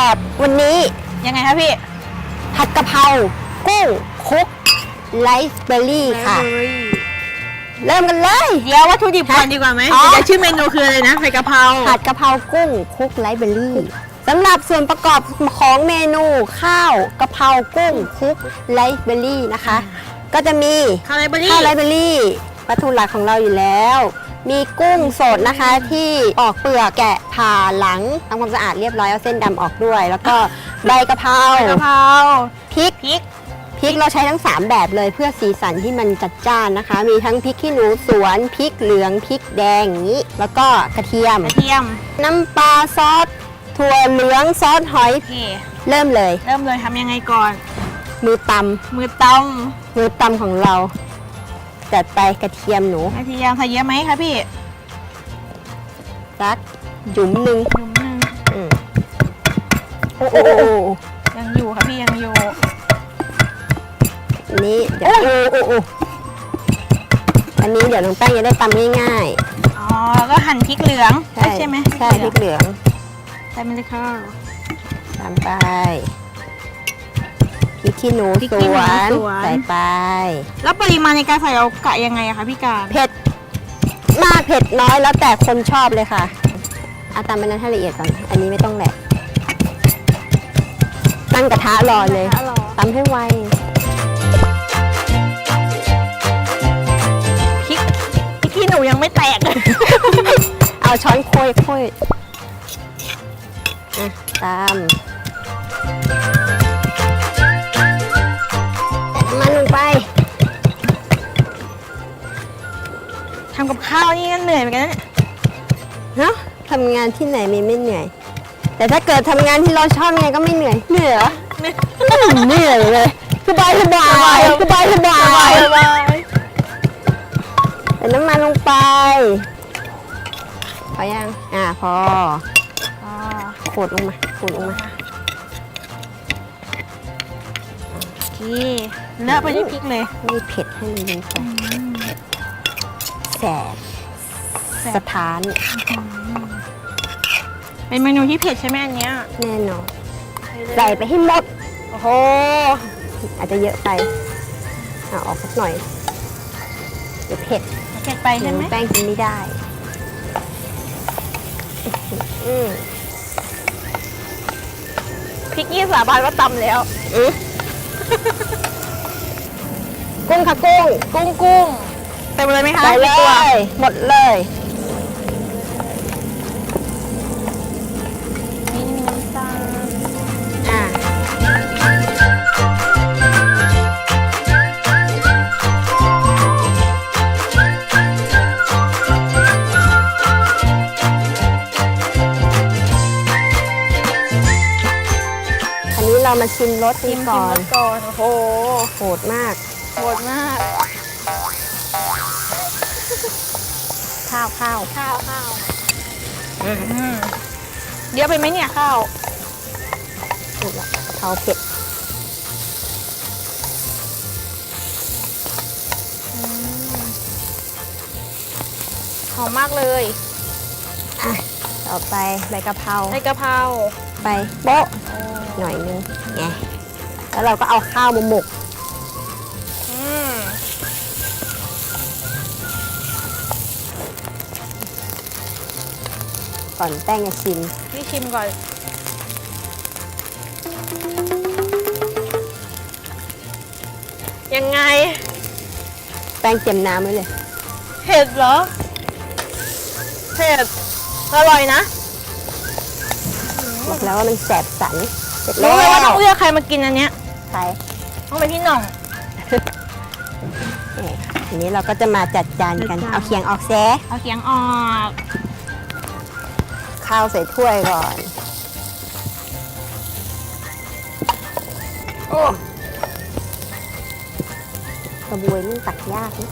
แบบวันนี้ยังไงคะพี่ ผัดกะเพรากุ้งคลุกไลฟ์เบอร์รี่ค่ะ เริ่มกันเลย เดี๋ยววัตถุดิบก่อนดีกว่าไหมอ๋อ เดี๋ยวชื่อเมนูคืออะไรนะผัดกะเพราผัดกะเพรากุ้งคลุกไลฟ์เบอร์รี่สำหรับส่วนประกอบของเมนูข้าวกะเพรากุ้งคลุกไลฟ์เบอร์รี่นะคะ ก็จะมี ข้าวไรเบอรี่ข้าวไรเบอรี่วัตถุหลักของเราอยู่แล้ว มีกุ้งสดนะคะที่ออกเปลือกแกะผ่าหลังทำความสะอาดเรียบร้อยเอาเส้นดำออกด้วย แล้วก็ใบกะเพราผัดกะเพราพริกพริกพริกเราใช้ทั้ง 3 แบบเลยเพื่อสีสันที่มันจัดจ้านนะคะ มีทั้งพริกขี้หนูสวนพริกเหลืองพริกแดงอย่างนี้ แล้วก็กระเทียม กระเทียม น้ำปลาซอสถั่วเหลืองซอสหอยโอเค เริ่มเลย เริ่มเลยทำยังไงก่อน มือตมือตำมือตำของเรา จัดไปกระเทียมหนูำกระเทียมใส่เยอะไหมคะพี่สักหยุมหนึ่งหนุ่มหนึงอืมโอ้โอ้โอ้ยังอยู่ค่ะพี่ยังอยู่อันนี้เดี๋ยวโอ้โอ้โอ้อันนี้เดี๋ยวน้องแป้งจะได้ตำง่ายอ๋อแล้วก็หั่นพริกเหลืองๆเอ้ยใช่ไหมใช่พริกเหลืองใส่ไปเลยค่ะตามไป พริกขี้หนูพริกสขี้หนูวนสวน ใส่ไป แล้วปริมาณในการใส่เรากะยังไงอะคะพี่การเผ็ดมากเผ็ดน้อยแล้วแต่คนชอบเลยค่ะเอาตามไปนั้นให้ละเอียดก่อน อันนี้ไม่ต้องแหละตั้งกระทะรอเลยนะคะรอตำให้ไว พริกพริกขี้หนูยังไม่แตก เอาช้อนโค่อยโค่อยอะตาม ไป ทำกับข้าวนี่ก็เหนื่อยเหมือนกันนะเนี่ยเนาะทำงานที่ไหนมีไม่เหนื่อย แต่ถ้าเกิดทำงานที่เราชอบไงก็ไม่เหนื่อย เหนื่อยเหรอเหนื่อยเลยสบายสบายสบายสบายสบายใส่น้ำมันลงไป พอยัง อ่าพออ๋อขูดลงมาขูดลงมา โอเค เลอะไปที่พริกเลยไม่เผ็ดให้มันลงไปแสบแสบ สถานเป็นเมนูที่เผ็ดใช่ไหมอันเนี้ยแน่นอนใส่ไปให้หมด โอ้โหอาจจะเยอะไปอ่าออกสักหน่อยเดี๋ยวเผ็ดเผ็ดไปใช่ไหมแป้งกินไม่ได้อืมพริกยี่สาบานว่าตำแล้ว อืม กุ้งค่ะกุ้ง กุ้งกุ้งเต็มเลยไหมคะใส่เลกี่ตัวยหมดเลย นี่มีน้ำตาลอ่าอันนี้เรามาชิมรสชิกันมก่อนชิมรสก่อนโอ้โห โหดมาก โหดมาก ข้าวข้าวข้าวข้าวอืมเยอะไปไหมเนี่ยข้าวถูกละกะเพราเผ็ดหอมมากเลยอะต่อไปใบกะเพราใบกะเพรา ไปโป๊ะหน่อยนึงไงแล้วเราก็เอาข้าวมาหมก ก่อนแป้งจะชิม พี่ชิมก่อน ยังไง แป้งเจียมน้ำไว้เลย เผ็ดเหรอ เผ็ด อร่อยนะบอกแล้วว่ามันแสบสันเสร็จรู้แล้วเลยว่าต้องเลือกใครมากินอันเนี้ย ใช่ต้องเป็นพี่หน่อง นี่ทีนี้เราก็จะมาจัดจานกัน จัดจาน เอาเคียงออกแซะเอาเสียงออก ข้าวใส่ถ้วยก่อน โอ้กระบวยนี่ตักยากนะ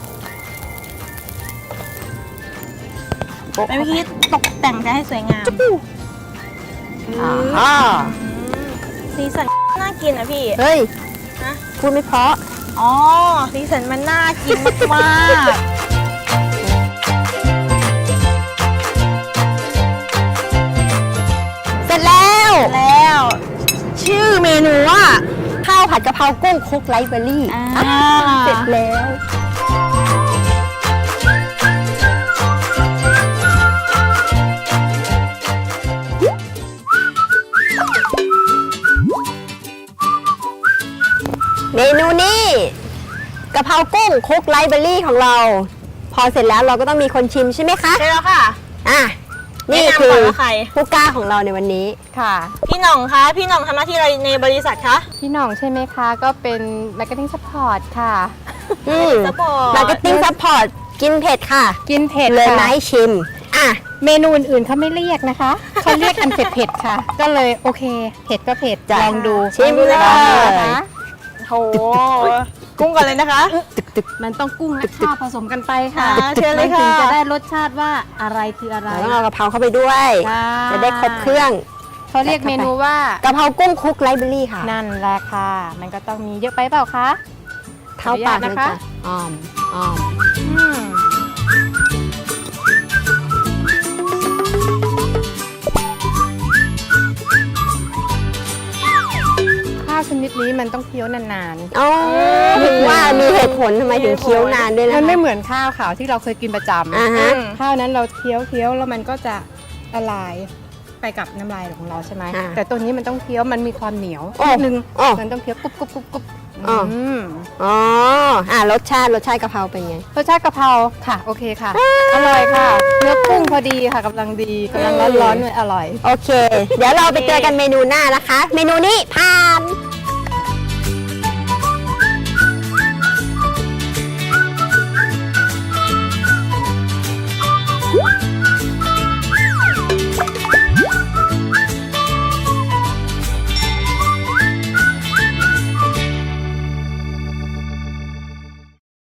โป๊ะเป็นวิธีตกแต่งจะให้สวยงามอ่าฮ่าสีสันน่ากินอะพี่ เฮ้ย ฮะ พูดไม่เพราะ อ๋อ สีสันมันน่ากินมาก เพรากุ้งคลุกไรซ์เบอร์รี่อ่าอะเสร็จแล้ว เมนูนี้กะเพรากุ้งคลุกไรซ์เบอร์รี่ของเรา พอเสร็จแล้วเราก็ต้องมีคนชิมใช่ไหมคะได้แล้วค่ะ อะ นี่แนะนำคืก่ออนว่าใคร ผู้กล้าของเราในวันนี้ ค่ะ พี่หน่องคะ พี่หน่องทำหน้าที่อะไรในบริษัทคะ พี่หน่องใช่ไหมคะ ก็เป็น Marketing Support ค่ะ อืม Support มาร์เก็ตติ้งซัพพอร์ตกินเผ็ดค่ะ กินเผ็ดเลยค่ะมาให้ชิม อะ เมนูอื่นๆเขาไม่เรียกนะคะ เขาเรียกอันเผ็ดๆค่ะ ก็เลยโอเค เผ็ดก็เผ็ด จ้ะลองดูชิมเลย ลองดูนะคะ โห กุ้งก่อนเลยนะคะ มันต้องกุ้งและข้าวผสมกันไปค่ะอ่าเชิญเลยมันถึงค่ะจะได้รสชาติว่าอะไรคืออะไรเราต้องเอากะเพราเข้าไปด้วย ค่ะ จะได้ครบเครื่องเขาเรียกเมนูว่ากะเพรากุ้งคลุกไรซ์เบอร์รี่ค่ะนั่นแหละค่ะ มันก็ต้องมีเยอะไปเปล่าคะ เท่าปากเลยขออนุญาตนะคะจ้ะอ้อมอ้อม อืม นิดนี้มันต้องเคี้ยวนานๆอ๋อถึงว่ามีเหตุผลทำไมถึงเคี้ยวนานด้วยนะมันคะไม่เหมือนข้าวขาวที่เราเคยกินประจำอ่าฮะข้าวนั้นเราเคี้ยวเคี้ยวแล้วมันก็จะละลายไปกับน้ำลายของเราใช่ไหมอ่าแต่ตัวนี้มันต้องเคี้ยวมันมีความเหนียวโอ้นิดนึงโอ้มันต้องเคี้ยวกรุบกรุบกรุบกรุบอ๋ออื มอ๋ออะรสชาติรสชาติกะเพราเป็นไง รสชาติกะเพราค่ะ โอเคค่ะ อร่อยค่ะ เนื้อกุ้งพอดีค่ะกำลังดีกำลังร้อนๆเลยอร่อย โอเค เดี๋ยวเราไปเจอกันเมนูหน้านะคะ เมนูนี้ผ่าน